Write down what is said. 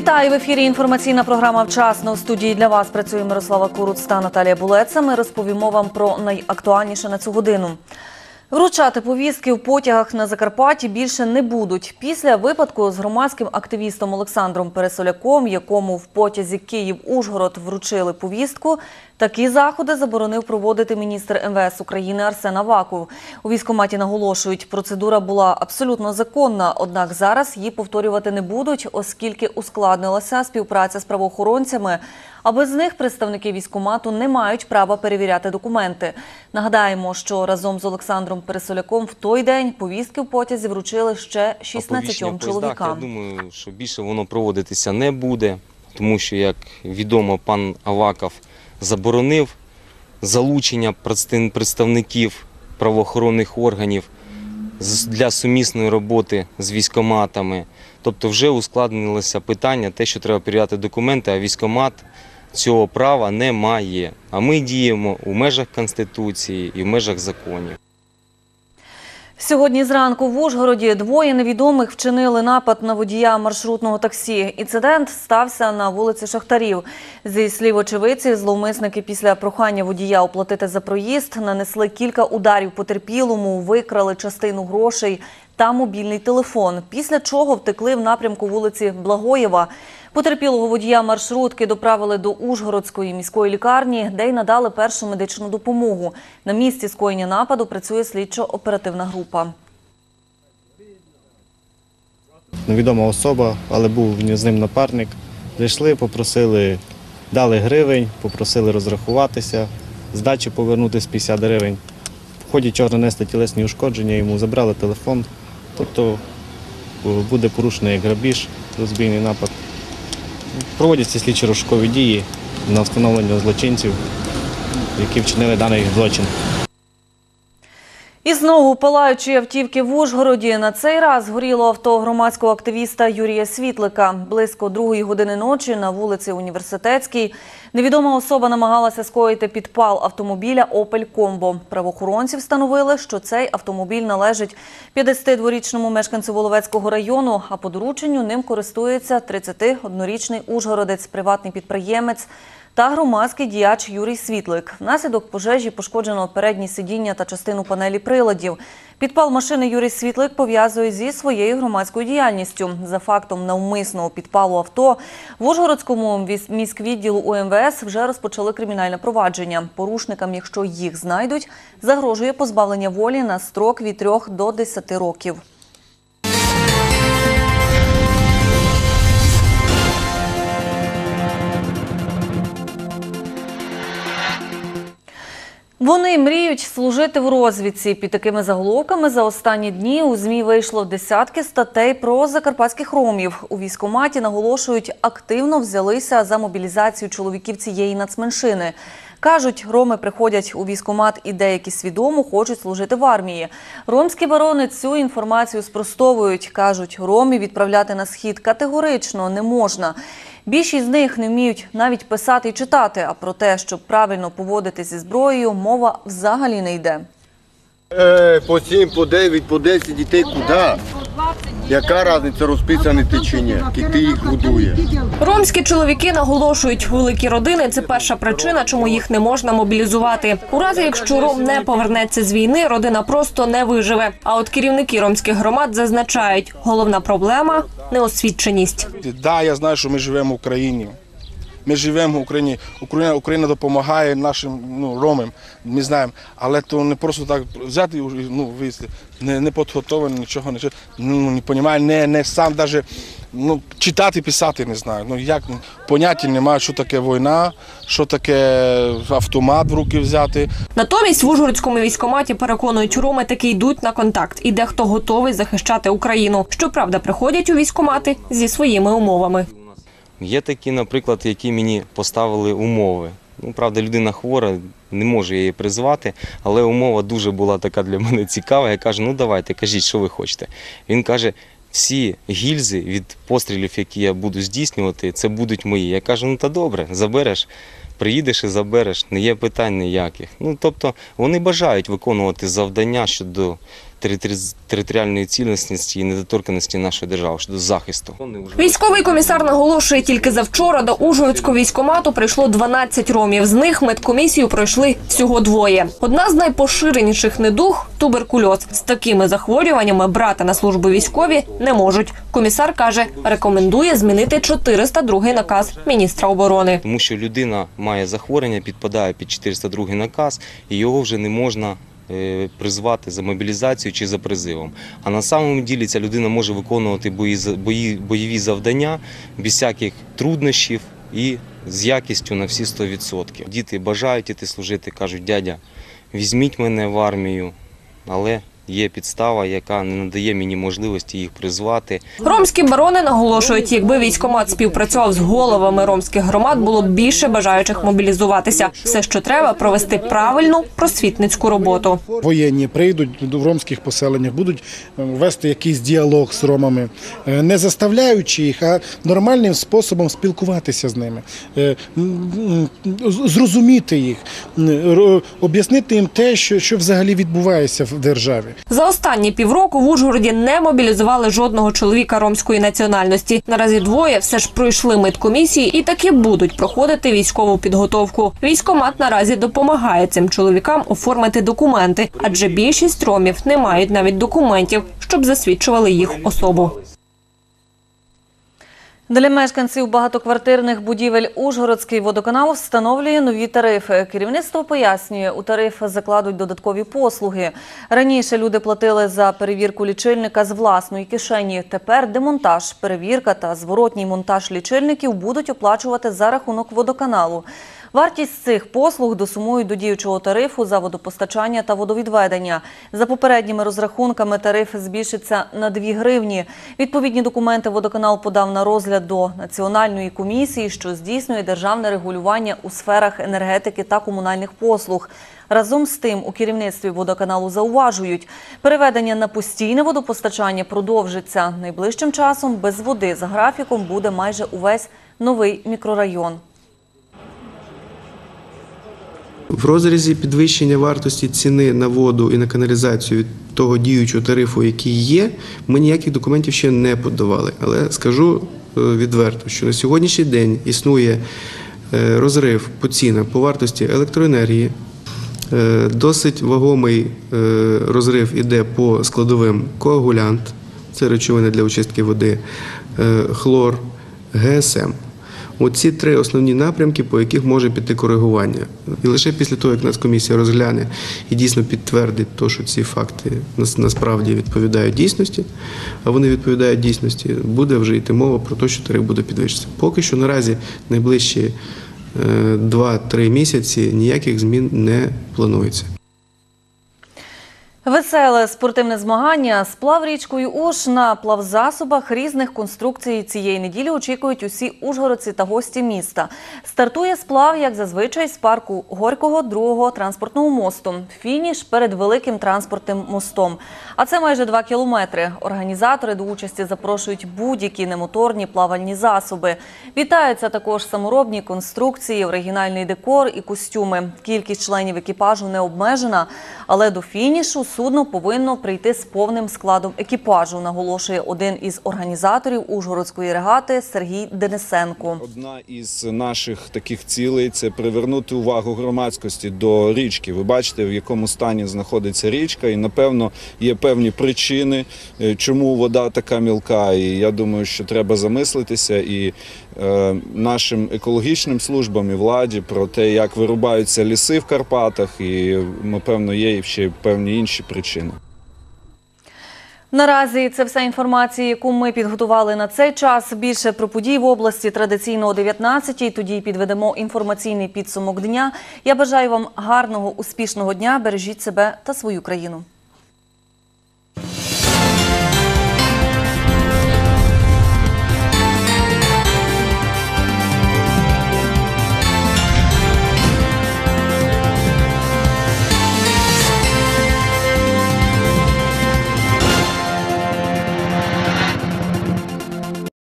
Вітаю в ефірі. Інформаційна програма Вчасно. В студії для вас працює Мирослава Куруц та Наталія Булеца. Ми розповімо вам про найактуальніше на цю годину. Вручати повістки в потягах на Закарпатті більше не будуть. Після випадку з громадським активістом Олександром Пересоляком, якому в потязі Київ-Ужгород вручили повістку, такі заходи заборонив проводити міністр МВС України Арсен Аваков. У військкоматі наголошують, процедура була абсолютно законна, однак зараз її повторювати не будуть, оскільки ускладнилася співпраця з правоохоронцями. А без них представники військкомату не мають права перевіряти документи. Нагадаємо, що разом з Олександром Пересоляком в той день повістки в потязі вручили ще 16 Оповіщення в поїздах, чоловікам. Я думаю, що більше воно проводитися не буде, тому що, як відомо, пан Аваков заборонив залучення представ- представників правоохоронних органів для сумісної роботи з військоматами. Тобто вже ускладнилося питання, те, що треба перевіряти документи, а військомат цього права не має. А ми діємо у межах Конституції і в межах законів. Сьогодні зранку в Ужгороді двоє невідомих вчинили напад на водія маршрутного таксі. Інцидент стався на вулиці Шахтарів. Зі слів очевидців, зловмисники після прохання водія оплатити за проїзд нанесли кілька ударів потерпілому, викрали частину грошей та мобільний телефон. Після чого втекли в напрямку вулиці Благоєва. Потерпілого водія маршрутки доправили до Ужгородської міської лікарні, де й надали першу медичну допомогу. На місці скоєння нападу працює слідчо-оперативна група. невідома особа, але був з ним напарник. Зайшли, попросили, дали гривень, попросили розрахуватися, здачі повернути з 50 гривень. В ході чого нанесли тілесні ушкодження, йому забрали телефон. Тобто буде порушений грабіж, розбійний напад. Проводяться слідчі розшукові дії на встановлення злочинців, які вчинили даний злочин. І знову палаючі автівки в Ужгороді. На цей раз горіло авто громадського активіста Юрія Світлика. Близько другої години ночі на вулиці Університетській невідома особа намагалася скоїти підпал автомобіля «Опель Комбо». Правоохоронці встановили, що цей автомобіль належить 52-річному мешканцю Воловецького району, а по дорученню ним користується 31-річний ужгородець, приватний підприємець та громадський діяч Юрій Світлик. Внаслідок пожежі пошкоджено передні сидіння та частину панелі приладів. Підпал машини Юрій Світлик пов'язує зі своєю громадською діяльністю. За фактом навмисного підпалу авто в Ужгородському міськвідділу УМВС вже розпочали кримінальне провадження. Порушникам, якщо їх знайдуть, загрожує позбавлення волі на строк від 3 до 10 років. Вони мріють служити в розвідці. Під такими заголовками за останні дні у змі вийшло десятки статей про закарпатських ромів. У військкоматі наголошують, активно взялися за мобілізацію чоловіків цієї нацменшини. Кажуть, роми приходять у військкомат і деякі свідомо хочуть служити в армії. Ромські барони цю інформацію спростовують. Кажуть, ромів відправляти на схід категорично не можна. Більшість з них не вміють навіть писати і читати, а про те, щоб правильно поводитися зі зброєю, мова взагалі не йде. Е, по 7, по 9, по 10 дітей куди? Яка різниця розписані ти чи ні? Ти їх годує. Ромські чоловіки наголошують, великі родини це перша причина, чому їх не можна мобілізувати. У разі, якщо ром не повернеться з війни, родина просто не виживе. А от керівники ромських громад зазначають, головна проблема неосвідченість. Да, я знаю, що ми живемо в Україні. Ми живемо в Україні. Україна, Україна допомагає нашим ну, ромам. Ми знаємо. Але то не просто так взяти ну, вийти, Не, не підготовлено, нічого, нічого. Ну, не понімає, не, не сам даже ну, читати, писати не знаю. Ну, як, ну, поняття немає, що таке війна, що таке автомат в руки взяти. Натомість в Ужгородському військкоматі переконують, роми таки йдуть на контакт, і дехто готовий захищати Україну. Щоправда, приходять у військкомати зі своїми умовами. Є такі, наприклад, які мені поставили умови. Ну, правда, людина хвора, не можу її призвати, але умова дуже була така для мене цікава. Я кажу, ну давайте, кажіть, що ви хочете. Він каже, всі гільзи від пострілів, які я буду здійснювати, це будуть мої. Я кажу, ну та добре, забереш. Приїдеш і забереш, не є питань ніяких. Ну тобто вони бажають виконувати завдання щодо територіальної цілісності і недоторканості нашої держави щодо захисту. Військовий комісар наголошує, тільки завчора до Ужгородського військомату прийшло 12 ромів. З них медкомісію пройшли всього двоє. Одна з найпоширеніших недуг туберкульоз. З такими захворюваннями брати на службу військові не можуть. Комісар каже, рекомендує змінити 402 наказ міністра оборони. Тому що людина має захворювання, підпадає під 402 наказ, і його вже не можна призвати за мобілізацію чи за призивом. А на самому ділі ця людина може виконувати бої, бойові завдання без всяких труднощів і з якістю на всі 100%. Діти бажають іти служити, кажуть, дядя, візьміть мене в армію, але є підстава, яка не надає мені можливості їх призвати. Ромські барони наголошують, якби військомат співпрацював з головами ромських громад, було б більше бажаючих мобілізуватися. Все, що треба, провести правильну просвітницьку роботу. Воєнні прийдуть в ромських поселеннях, будуть е, вести якийсь діалог з ромами, е, не заставляючи їх, а нормальним способом спілкуватися з ними, е, зрозуміти їх, об'яснити їм те, що, що взагалі відбувається в державі. За останні півроку в Ужгороді не мобілізували жодного чоловіка ромської національності. Наразі двоє все ж пройшли медкомісії і таки будуть проходити військову підготовку. Військомат наразі допомагає цим чоловікам оформити документи, адже більшість ромів не мають навіть документів, щоб засвідчували їх особу. Для мешканців багатоквартирних будівель Ужгородський водоканал встановлює нові тарифи. Керівництво пояснює, у тариф закладуть додаткові послуги. Раніше люди платили за перевірку лічильника з власної кишені. Тепер демонтаж, перевірка та зворотній монтаж лічильників будуть оплачувати за рахунок водоканалу. Вартість цих послуг досумують до діючого тарифу за водопостачання та водовідведення. За попередніми розрахунками тариф збільшиться на 2 гривні. Відповідні документи водоканал подав на розгляд до Національної комісії, що здійснює державне регулювання у сферах енергетики та комунальних послуг. Разом з тим у керівництві водоканалу зауважують, переведення на постійне водопостачання продовжиться. Найближчим часом без води за графіком буде майже увесь новий мікрорайон. В розрізі підвищення вартості ціни на воду і на каналізацію від того діючого тарифу, який є, ми ніяких документів ще не подавали. Але скажу е, відверто, що на сьогоднішній день існує е, розрив по цінам по вартості електроенергії. Е, Досить вагомий розрив іде по складовим коагулянт, це речовини для очистки води, хлор, ГСМ. Оці три основні напрямки, по яких може піти коригування. І лише після того, як Нацкомісія розгляне і дійсно підтвердить, то, що ці факти насправді відповідають дійсності, а вони відповідають дійсності, буде вже йти мова про те, що тариф буде підвищитися. Поки що наразі найближчі е, 2-3 місяці ніяких змін не планується. Веселе спортивне змагання сплав річкою Уж на плавзасобах різних конструкцій цієї неділі очікують усі ужгородці та гості міста. Стартує сплав, як зазвичай, з парку Горького другого транспортного мосту. Фініш перед великим транспортним мостом. А це майже два кілометри. Організатори до участі запрошують будь-які немоторні плавальні засоби. Вітаються також саморобні конструкції, оригінальний декор і костюми. Кількість членів екіпажу не обмежена, але до фінішу судно повинно прийти з повним складом екіпажу, наголошує один із організаторів Ужгородської регати Сергій Денисенко. Одна із наших таких цілей це привернути увагу громадськості до річки. Ви бачите, в якому стані знаходиться річка, і напевно є певні причини, е, чому вода така мілка. І я думаю, що треба замислитися і е, нашим екологічним службам і владі про те, як вирубаються ліси в Карпатах, і напевно є ще певні інші причини. Наразі це вся інформація, яку ми підготували на цей час. Більше про події в області традиційно о 19-й. Тоді підведемо інформаційний підсумок дня. Я бажаю вам гарного, успішного дня. Бережіть себе та свою країну.